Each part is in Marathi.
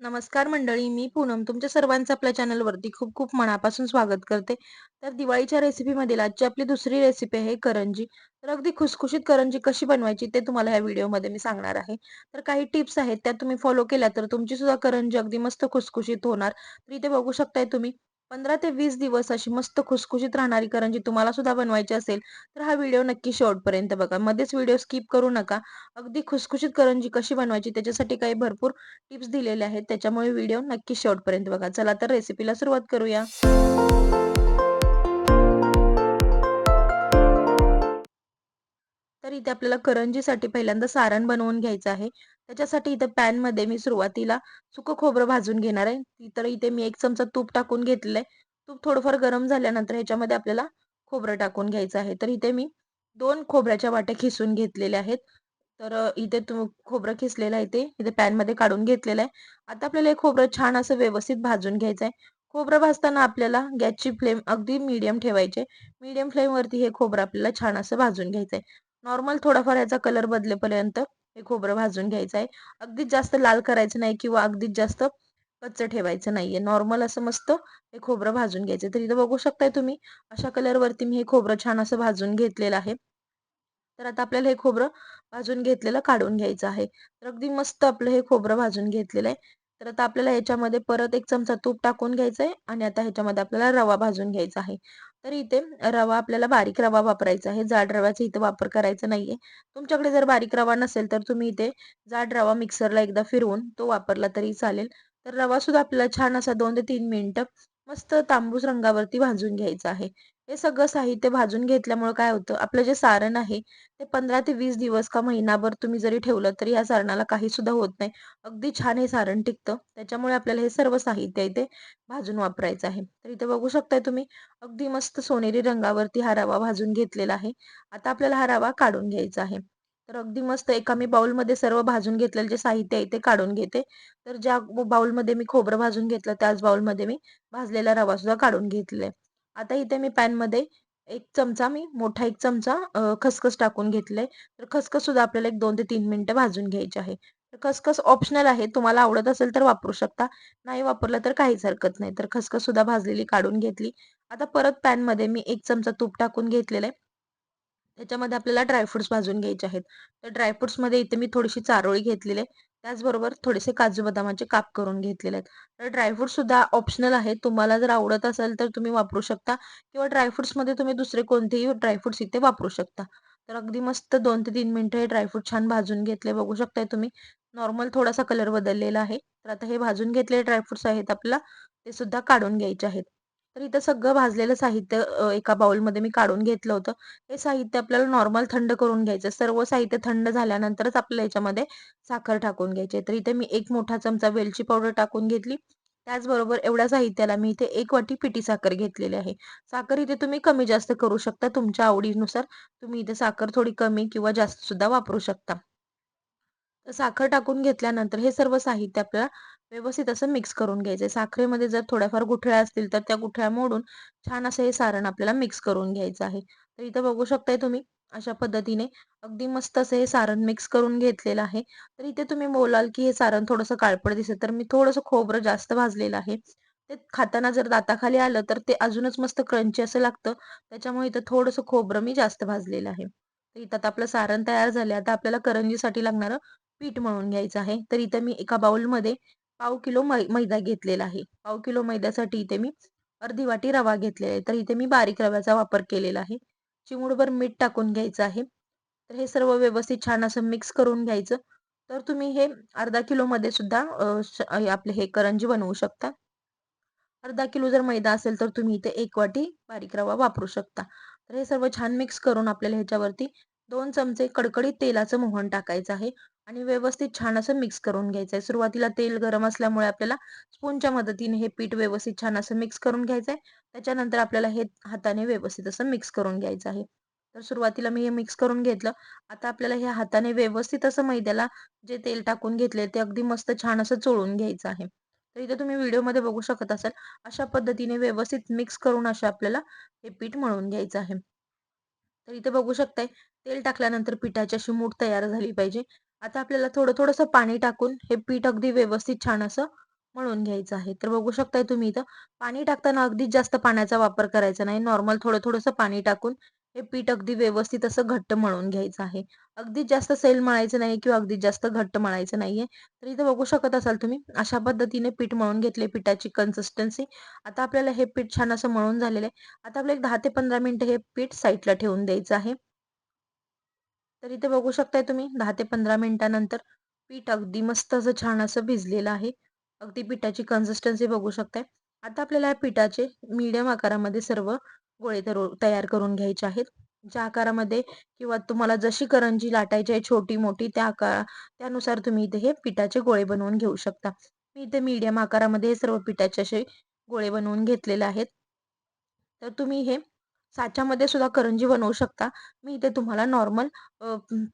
नमस्कार मंडळी मी पूनम तुमच्या सर्वांचं आपल्या चॅनलवरती खूप खूप मनापासून स्वागत करते. तर दिवाळीच्या रेसिपीमधील आजची आपली दुसरी रेसिपी आहे करंजी. तर अगदी खुसखुशीत करंजी कशी बनवायची ते तुम्हाला ह्या व्हिडिओमध्ये मी सांगणार आहे. तर काही टिप्स आहेत त्या तुम्ही फॉलो केल्या तर तुमची सुद्धा करंजी अगदी मस्त खुसखुशीत होणार. तर इथे बघू शकताय तुम्ही पंधरा ते वीस दिवस अशी मस्त खुसखुशीत राहणारी करंजी तुम्हाला सुद्धा बनवायची असेल तर हा व्हिडिओ नक्की शेवटपर्यंत बघा. मध्येच व्हिडिओ स्किप करू नका. अगदी खुसखुशीत करंजी कशी बनवायची त्याच्यासाठी काही भरपूर टिप्स दिलेले आहेत. त्याच्यामुळे व्हिडिओ नक्की शेवटपर्यंत बघा. चला तर रेसिपीला सुरुवात करूया. तर इथे आपल्याला करंजीसाठी पहिल्यांदा सारण बनवून घ्यायचं आहे. त्याच्यासाठी इथे पॅनमध्ये मी सुरुवातीला सुकं खोबरं भाजून घेणार आहे. तर इथे मी एक चमचा तूप टाकून घेतलेलं आहे तूप थोडंफार गरम झाल्यानंतर ह्याच्यामध्ये आपल्याला खोबरं टाकून घ्यायचं आहे. तर इथे मी दोन खोबऱ्याच्या वाट्या खिसून घेतलेल्या आहेत. तर इथे तू खोबरं खिसलेलं आहे ते. इथे पॅनमध्ये काढून घेतलेलं आहे. आता आपल्याला हे खोबरं छान असं व्यवस्थित भाजून घ्यायचं आहे. खोबरं भाजताना आपल्याला गॅसची फ्लेम अगदी मीडियम ठेवायचे मीडियम फ्लेमवरती हे खोबरं आपल्याला छान असं भाजून घ्यायचं आहे. नॉर्मल थोडाफार याचा कलर बदलेपर्यंत हे खोबरं भाजून घ्यायचं आहे अगदीच जास्त लाल करायचं नाही किंवा अगदीच जास्त कच्च ठेवायचं नाहीये. नॉर्मल असं मस्त हे खोबरं भाजून घ्यायचं. तर इथं बघू शकताय तुम्ही अशा कलरवरती मी हे खोबरं छान असं भाजून घेतलेलं आहे. तर आता आपल्याला हे खोबरं भाजून घेतलेलं काढून घ्यायचं आहे. तर अगदी मस्त आपलं हे खोबरं भाजून घेतलेलं आहे. तर आता आपल्याला ह्याच्यामध्ये परत एक चमचा तूप टाकून घ्यायचं आहे आणि आता ह्याच्यामध्ये आपल्याला रवा भाजून घ्यायचा आहे. तर इथे रवा आपल्याला बारीक रवा वापरायचा आहे. जाड रव्याचा इथे वापर करायचा नाहीये. तुमच्याकडे जर बारीक रवा नसेल तर तुम्ही इथे जाड रवा मिक्सरला एकदा फिरवून तो वापरला तरी चालेल. तर रवा सुद्धा आपल्याला छान असा दोन ते तीन मिनिटं मस्त तांबूस रंगावरती भाजून घ्यायचा आहे. हे सगळं साहित्य भाजून घेतल्यामुळे काय होतं? आपलं जे सारण आहे ते पंधरा ते वीस दिवस का महिनाभर तुम्ही जरी ठेवलं तरी या सारणाला काही सुद्धा होत नाही. अगदी छान हे सारण टिकतं. त्याच्यामुळे आपल्याला हे सर्व साहित्य इथे भाजून वापरायचं आहे. तर इथे बघू शकताय तुम्ही अगदी मस्त सोनेरी रंगावरती हा रवा भाजून घेतलेला आहे. आता आपल्याला हा रवा काढून घ्यायचा आहे. तर अगदी मस्त एका मी बाउलमध्ये सर्व भाजून घेतलेलं जे साहित्य आहे ते काढून घेते. तर ज्या बाउलमध्ये मी खोबरं भाजून घेतलं त्याच बाउलमध्ये मी भाजलेला रवा सुद्धा काढून घेतलाय आता इथे मी पॅनमध्ये एक चमचा मी मोठा एक चमचा खसखस टाकून घेतलाय. तर खसखस सुद्धा आपल्याला एक दोन ते तीन मिनिटं भाजून घ्यायची आहे. तर खसखस ऑप्शनल आहे. तुम्हाला आवडत असेल तर वापरू शकता. नाही वापरलं तर काहीच हरकत नाही. तर खसखस सुद्धा भाजलेली काढून घेतली. आता परत पॅनमध्ये मी एक चमचा तूप टाकून घेतलेलं आहे. त्याच्यामध्ये आपल्याला ड्रायफ्रुट्स भाजून घ्यायचे आहेत. तर ड्रायफ्रुट्समध्ये इथे मी थोडीशी चारोळी घेतलेली आहे. त्याचबरोबर थोडेसे काजू बदामाचे काप करून घेतलेले आहेत. तर ड्रायफ्रुट्स सुद्धा ऑप्शनल आहे तुम्हाला जर आवडत असेल तर तुम्ही वापरू शकता. किंवा ड्रायफ्रुट्समध्ये तुम्ही दुसरे कोणतेही ड्रायफ्रुट्स इथे वापरू शकता. तर अगदी मस्त दोन ते तीन मिनिटं हे ड्रायफ्रूट छान भाजून घेतले. बघू शकताय तुम्ही. नॉर्मल थोडासा कलर बदललेला आहे. तर आता हे भाजून घेतलेले ड्रायफ्रुट्स आहेत आपल्याला. ते सुद्धा काढून घ्यायचे आहेत. तर इथं सगळं भाजलेलं साहित्य एका बाउलमध्ये मी काढून घेतलं होतं. हे साहित्य आपल्याला नॉर्मल थंड करून घ्यायचं. सर्व साहित्य थंड झाल्यानंतरच आपल्याला याच्यामध्ये साखर टाकून घ्यायची. तर इथे मी एक मोठा चमचा वेलची पावडर टाकून घेतली. त्याचबरोबर एवढ्या साहित्याला मी इथे एक वाटी पिटी साखर घेतलेली आहे. साखर इथे तुम्ही कमी जास्त करू शकता. तुमच्या आवडीनुसार तुम्ही इथे साखर थोडी कमी किंवा जास्त सुद्धा वापरू शकता. साखर टाकून घेतल्यानंतर हे सर्व साहित्य आपल्याला व्यवस्थित असं मिक्स करून घ्यायचंय. साखरेमध्ये जर थोड्याफार गुठळ्या असतील तर त्या गुठळ्या मोडून छान असं हे सारण आपल्याला मिक्स करून घ्यायचं आहे. तर इथं बघू शकताय तुम्ही अशा पद्धतीने अगदी मस्त असं हे सारण मिक्स करून घेतलेलं आहे. तर इथे तुम्ही बोलाल की हे सारण थोडंसं काळपट दिसत तर मी थोडंसं खोबरं जास्त भाजलेलं आहे. ते खाताना जर दाताखाली आलं तर ते अजूनच मस्त क्रंची असं लागतं. त्याच्यामुळे इथं थोडंसं खोबरं मी जास्त भाजलेलं आहे. तर इथं आता आपलं सारण तयार झाले आता आपल्याला करंजीसाठी लागणारं पीठ मळून घ्यायचं आहे. तर इथे मी एका बाउलमध्ये पाव किलो मैदा घेतलेला आहे. पाव किलो मैद्यासाठी इथे मी अर्धी वाटी रवा घेतलेला आहे. तर इथे मी बारीक रव्याचा वापर केलेला आहे. चिमूडभर मीठ टाकून घ्यायचं आहे. तर हे सर्व व्यवस्थित छान असं मिक्स करून घ्यायचं. तर तुम्ही हे अर्धा किलो मध्ये सुद्धा आपले हे करंजी बनवू शकता. अर्धा किलो जर मैदा असेल तर तुम्ही इथे एक वाटी बारीक रवा वापरू शकता. तर हे सर्व छान मिक्स करून आपल्याला ह्याच्यावरती दोन चमचे कडकडीत तेलाचं मोहन टाकायचं आहे आणि व्यवस्थित छान असं मिक्स करून घ्यायचं आहे सुरुवातीला तेल गरम असल्यामुळे आपल्याला स्पूनच्या मदतीने हे पीठ व्यवस्थित छान असं मिक्स करून घ्यायचं आहे त्याच्यानंतर आपल्याला हे हाताने व्यवस्थित असं मिक्स करून घ्यायचं आहे. तर सुरुवातीला मी हे मिक्स करून घेतलं. आता आपल्याला हे हाताने व्यवस्थित असं मैद्याला जे तेल टाकून घेतले ते अगदी मस्त छान असं चोळून घ्यायचं आहे. तर इथे तुम्ही व्हिडिओमध्ये बघू शकत असाल अशा पद्धतीने व्यवस्थित मिक्स करून अशा आपल्याला हे पीठ मळून घ्यायचं आहे. तर इथे बघू शकताय तेल टाकल्यानंतर पिठाची अशी मूठ तयार झाली पाहिजे. आता आपल्याला थोडं थोडंसं पाणी टाकून हे पीठ अगदी व्यवस्थित छान असं मळून घ्यायचं आहे. तर बघू शकताय तुम्ही इथं पाणी टाकताना अगदीच जास्त पाण्याचा वापर करायचा नाही. नॉर्मल थोडं थोडंसं पाणी टाकून हे पीठ अगदी व्यवस्थित असं घट्ट मळून घ्यायचं आहे. अगदी जास्त सैल मळायचं नाही किंवा अगदी जास्त घट्ट मळायचं नाहीये. तर इथं बघू शकत असाल तुम्ही अशा पद्धतीने पीठ मळून घेतले पिठाची कन्सिस्टन्सी आता आपल्याला हे पीठ छान असं मळून झालेलं आहे. आता आपल्याला दहा ते पंधरा मिनिटं हे पीठ साईडला ठेवून द्यायचं आहे. तर इथे बघू शकताय तुम्ही दहा ते पंधरा मिनिटानंतर पीठ अगदी मस्त असं छान असं भिजलेलं आहे. अगदी पिठाची कन्सिस्टन्सी बघू शकताय. आता आपल्याला या पिठाचे मीडियम आकारामध्ये सर्व गोळे तयार करून घ्यायचे आहेत. ज्या आकारामध्ये किंवा तुम्हाला जशी करंजी लाटायची आहे छोटी मोठी त्या आकार त्यानुसार तुम्ही इथे हे पिठाचे गोळे बनवून घेऊ शकता. मी इथे मीडियम आकारामध्ये हे सर्व पिठाचे असे गोळे बनवून घेतलेले आहेत. तर तुम्ही हे साच्यामध्ये सुद्धा करंजी बनवू शकता. मी इथे तुम्हाला नॉर्मल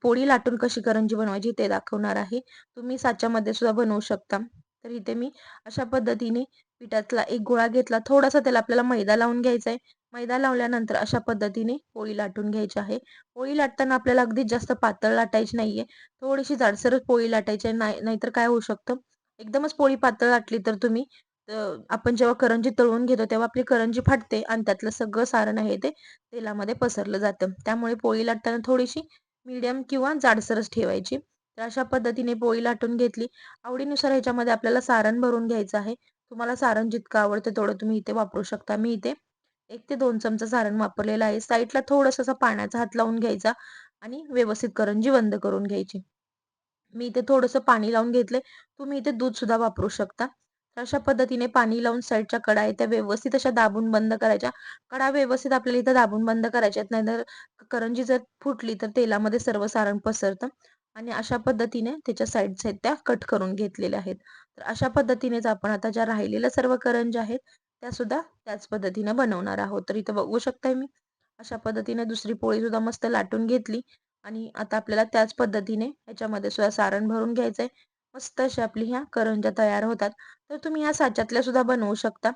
पोळी लाटून कशी करंजी बनवायची ते दाखवणार आहे. तुम्ही साच्यामध्ये सुद्धा बनवू शकता. तर इथे मी अशा पद्धतीने पिठातला एक गोळा घेतला. थोडासा त्याला आपल्याला मैदा लावून घ्यायचा आहे. मैदा लावल्यानंतर अशा पद्धतीने पोळी लाटून घ्यायची आहे. पोळी लाटताना आपल्याला अगदीच जास्त पातळ लाटायची नाहीये. थोडीशी जाडसरच पोळी लाटायची नाही नाहीतर काय होऊ शकतं? एकदमच पोळी पातळ लाटली तर तुम्ही आपण जेव्हा करंजी तळून घेतो तेव्हा आपली करंजी फाटते आणि त्यातलं सगळं सारण आहे ते तेलामध्ये पसरलं जातं. त्यामुळे पोळी लाटताना थोडीशी मीडियम किंवा जाडसरच ठेवायची. तर अशा पद्धतीने पोळी लाटून घेतली. आवडीनुसार ह्याच्यामध्ये आपल्याला सारण भरून घ्यायचं आहे. तुम्हाला सारण जितकं आवडतं तेवढं तुम्ही इथे वापरू शकता. मी इथे एक ते दोन चमचा सारण वापरलेलं आहे. साईडला थोडंसं पाण्याचा हात लावून घ्यायचा आणि व्यवस्थित करंजी बंद करून घ्यायची. मी इथे थोडंसं पाणी लावून घेतले तुम्ही इथे दूध सुद्धा वापरू शकता. अशा पद्धतीने पाणी लावून साईडच्या कडा आहे त्या व्यवस्थित अशा दाबून बंद करायच्या. कडा व्यवस्थित आपल्याला इथं दाबून बंद करायच्यात. नाहीतर करंजी जर फुटली तर तेलामध्ये सर्व सारण पसरतं. आणि अशा पद्धतीने त्याच्या साईड्स आहेत त्या कट करून घेतलेल्या आहेत. तर अशा पद्धतीनेच आपण आता ज्या राहिलेल्या सर्व करंज्या आहेत त्या सुद्धा त्याच पद्धतीने बनवणार आहोत. तर इथं बघू शकताय मी अशा पद्धतीने दुसरी पोळी सुद्धा मस्त लाटून घेतली आणि आता आपल्याला त्याच पद्धतीने ह्याच्यामध्ये सुद्धा सारण भरून घ्यायचंय. मस्त अशा आपली ह्या करंज्या तयार होतात. तर तुम्ही ह्या साच्यातल्या सुद्धा बनवू शकता.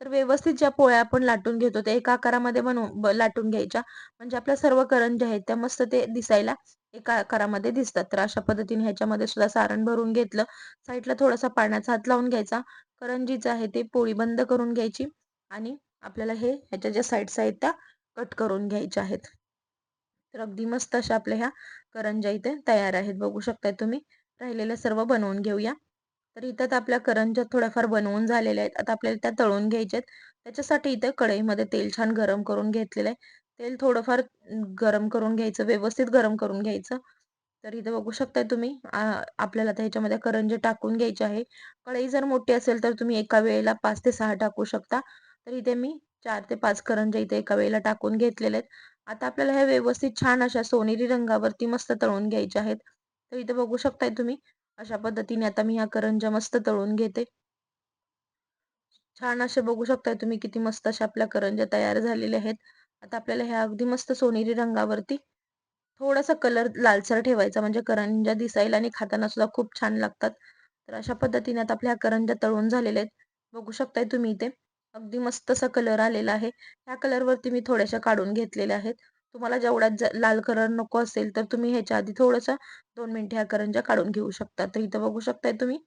तर व्यवस्थित ज्या पोळ्या आपण लाटून घेतो त्या एका आकारामध्ये बनवू लाटून घ्यायच्या. म्हणजे आपल्या सर्व करंज्या आहेत त्या मस्त ते दिसायला एका आकारामध्ये दिसतात. तर अशा पद्धतीने ह्याच्यामध्ये सुद्धा सारण भरून घेतलं. साईडला थोडासा पाण्याचा हात लावून घ्यायचा. करंजीचं आहे ते पोळी बंद करून घ्यायची आणि आपल्याला हे ह्याच्या ज्या साईड्स आहेत त्या कट करून घ्यायच्या आहेत. तर अगदी मस्त अशा आपल्या ह्या करंजा इथे तयार आहेत. बघू शकताय तुम्ही. राहिलेल्या सर्व बनवून घेऊया. तर इथं आपल्या करंजा थोड्याफार बनवून झालेल्या आहेत. आता आपल्याला त्या तळून घ्यायच्या आहेत त्याच्यासाठी इथं कढईमध्ये तेल छान गरम करून घेतलेलं आहे. तेल थोडंफार गरम करून घ्यायचं व्यवस्थित गरम करून घ्यायचं. तर इथे बघू शकताय तुम्ही आपल्याला आता ह्याच्यामध्ये करंजे टाकून घ्यायचे आहे. कढई जर मोठी असेल तर तुम्ही एका वेळेला पाच ते सहा टाकू शकता. तर इथे मी चार ते पाच करंजे इथे एका वेळेला टाकून घेतलेले आहेत. आता आपल्याला हे व्यवस्थित छान अशा सोनेरी रंगावरती मस्त तळून घ्यायचे आहेत. तर इथे बघू शकताय तुम्ही अशा पद्धतीने आता मी ह्या करंजा मस्त तळून घेते. छान असे बघू शकताय तुम्ही किती मस्त अशा आपल्या करंजा तयार झालेल्या आहेत. आता आपल्याला ह्या अगदी मस्त सोनेरी रंगावरती थोडासा कलर लालसर ठेवायचा म्हणजे करंजा दिसायला आणि खाताना सुद्धा खूप छान लागतात. तर अशा पद्धतीने आता आपल्या करंजा तळून झालेल्या आहेत. बघू शकताय तुम्ही इथे. अगदी मस्त असा कलर आलेला आहे. ह्या कलरवरती मी थोड्याशा काढून घेतलेल्या आहेत. तुम्हाला जेवढा लाल कलर नको असेल तर तुम्ही ह्याच्या आधी थोडंसं दोन मिनिटे ह्या करंजा काढून घेऊ शकता. तर इथं बघू शकताय तुम्ही.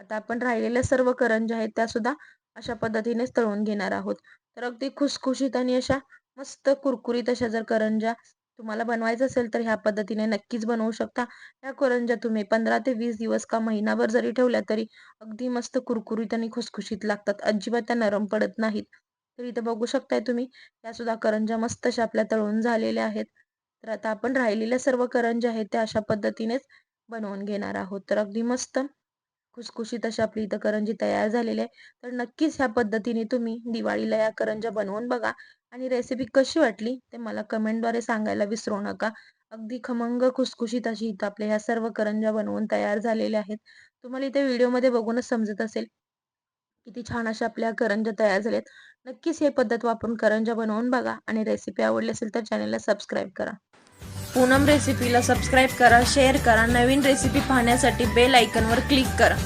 आता आपण राहिलेल्या सर्व करंजा आहेत त्या सुद्धा अशा पद्धतीनेच तळून घेणार आहोत. तर अगदी खुसखुशीत आणि अशा मस्त कुरकुरीत अशा जर करंजा तुम्हाला बनवायचं असेल तर ह्या पद्धतीने नक्कीच बनवू शकता. ह्या करंजा तुम्ही पंधरा ते वीस दिवस का महिनाभर जरी ठेवल्या तरी अगदी मस्त कुरकुरीत आणि खुसखुशीत लागतात. अजिबात त्या नरम पडत नाहीत. तर इथं बघू शकताय तुम्ही या सुद्धा करंजा मस्त अशा आपल्या तळून झालेल्या आहेत. तर आता आपण राहिलेल्या सर्व करंजा आहेत त्या अशा पद्धतीनेच बनवून घेणार आहोत. तर अगदी मस्त खुसखुशीत अशी आपली इथं करंजी तयार झालेली आहे. तर नक्कीच ह्या पद्धतीने तुम्ही दिवाळीला या करंजा बनवून बघा. आणि रेसिपी कशी वाटली ते मला कमेंटद्वारे सांगायला विसरू नका. अगदी खमंग खुसखुशीत अशी इथं आपल्या ह्या सर्व करंजा बनवून तयार झालेल्या आहेत. तुम्हाला इथे व्हिडिओमध्ये बघूनच समजत असेल किती छान अशा आपल्या करंजा तयार झाल्यात. नक्कीच हे पद्धत वापरून करंजा बनवून बघा आणि रेसिपी आवडली असेल तर चॅनलला सबस्क्राईब करा. पूनम रेसिपीला सबस्क्राईब करा शेअर करा नवीन रेसिपी पाहण्यासाठी बेल आयकनवर क्लिक करा.